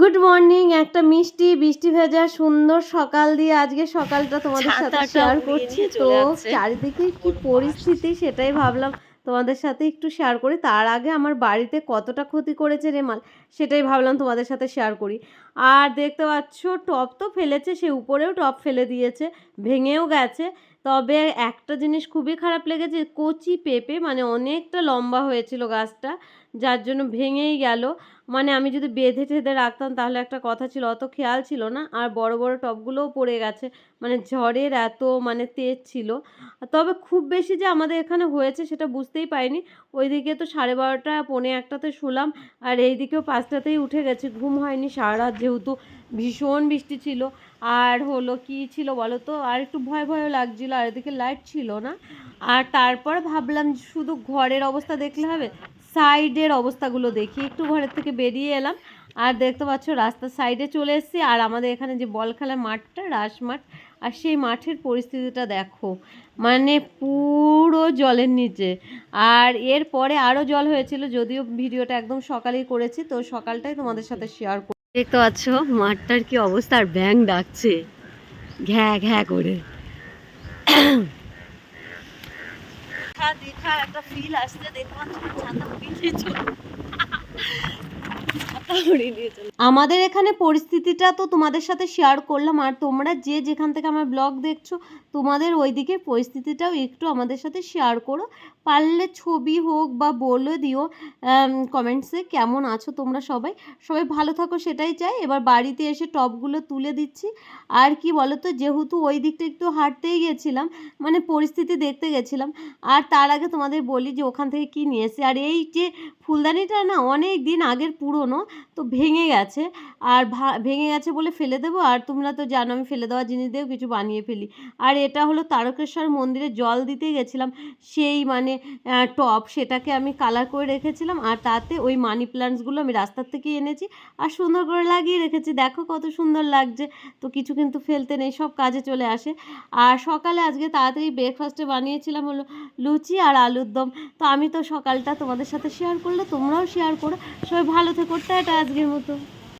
Good morning একটা মিষ্টি বৃষ্টি ভেজা সুন্দর সকাল দিয়ে আজকে সকালটা তোমাদের সাথে শেয়ার করছি তো চারিদিকে কি পরিস্থিতি সেটাই ভাবলাম। তোমাদের সাথে একটু শেয়ার করি। তার আগে আমার বাড়িতে কতটা ক্ষতি করেছে রেমাল, সেটাই ভাবলাম তোমাদের সাথে শেয়ার করি। আর দেখতে পাচ্ছ টপ তো ফেলেছে, সে উপরেও টপ ফেলে দিয়েছে, ভেঙেও গেছে। তবে একটা জিনিস খুবই খারাপ লেগেছে, কচি পেঁপে মানে অনেকটা লম্বা হয়েছিল গাছটা, যার জন্য ভেঙেই গেল। মানে আমি যদি বেঁধে টেঁধে রাখতাম, তাহলে একটা কথা ছিল, অত খেয়াল ছিল না, আর বড় বড় টবগুলোও পড়ে গেছে। মানে ঝড়ের এত মানে তেজ ছিল। তবে খুব বেশি যে আমাদের এখানে হয়েছে সেটা বুঝতেই পারিনি। ওইদিকে তো সাড়ে বারোটা, পৌনে একটাতে শুলাম, আর এইদিকেও পাঁচটাতেই উঠে গেছে। ঘুম হয়নি সারা রাত যেহেতু ভীষণ বৃষ্টি ছিল। আর হলো কি ছিল বলো তো? আর একটু ভয়, ভয়ও লাগছিল, আর এদিকে লাইট ছিল না। আর তারপর ভাবলাম শুধু ঘরের অবস্থা দেখলে হবে? সাইডের অবস্থাগুলো দেখি। একটু ঘরের থেকে বেরিয়ে এলাম। আর দেখতে পাচ্ছ, রাস্তার সাইডে চলে এসেছি। আর আমাদের এখানে যে বল খেলার মাঠটা, রাস মাঠ, আর সেই মাঠের পরিস্থিতিটা দেখো। মানে পুরো জলের নিচে। আর এরপরে আরও জল হয়েছিল, যদিও ভিডিওটা একদম সকালেই করেছি। তো সকালটাই তোমাদের সাথে শেয়ার করি দেখতে পাচ্ছ, মাঠটার কি অবস্থা? আর ব্যাং ডাকছে। ঘ্যা ঘ্যা করে। দেখা দেখা একটা ফিল আসছে দেখলাম ছাতা চলে ছাতা উড়িয়ে নিয়ে চলে আমাদের এখানে পরিস্থিতিটা তো তোমাদের সাথে শেয়ার করলাম, আর তোমরা যে যেখান থেকে আমার ব্লগ দেখছ, তোমাদের ওই দিকের পরিস্থিতিটাও একটু আমাদের সাথে শেয়ার করো। পারলে ছবি হোক বা বলে দিও কমেন্টসে কেমন আছো তোমরা সবাই। সবাই ভালো থাকো, সেটাই চাই। এবার বাড়িতে এসে টপগুলো তুলে দিচ্ছি। আর কি বলো তো যেহেতু ওই দিকটা একটু হাঁটতেই গেছিলাম মানে পরিস্থিতি দেখতে গেছিলাম, আর তার আগে তোমাদের বলি যে ওখান থেকে কি এসেছি। আর এই যে ফুলদানিটা না অনেক দিন আগের পুরনো তো ভেঙে গেছে। আর ভেঙে গেছে বলে ফেলে দেবো, আর তোমরা তো জানো আমি ফেলে দেওয়া জিনিস দিয়েও কিছু বানিয়ে ফেলি। আর এটা হলো তারকেশ্বর মন্দিরে জল দিতে গেছিলাম, সেই মানে টব সেটাকে আমি কালার করে রেখেছিলাম, আর তাতে ওই মানি প্ল্যান্টসগুলো আমি রাস্তার থেকে এনেছি, আর সুন্দর করে লাগিয়ে রেখেছি। দেখো কত সুন্দর লাগছে, তো কিছু কিন্তু ফেলতে নেই, সব কাজে চলে আসে। আর সকালে আজকে তাড়াতাড়ি ব্রেকফাস্টে বানিয়েছিলাম হলো লুচি আর আলুর দম। তো আমি তো সকালটা তোমাদের সাথে শেয়ার করলে, তোমরাও শেয়ার করো। সবাই ভালো থেকো টাটা আজকের মতো।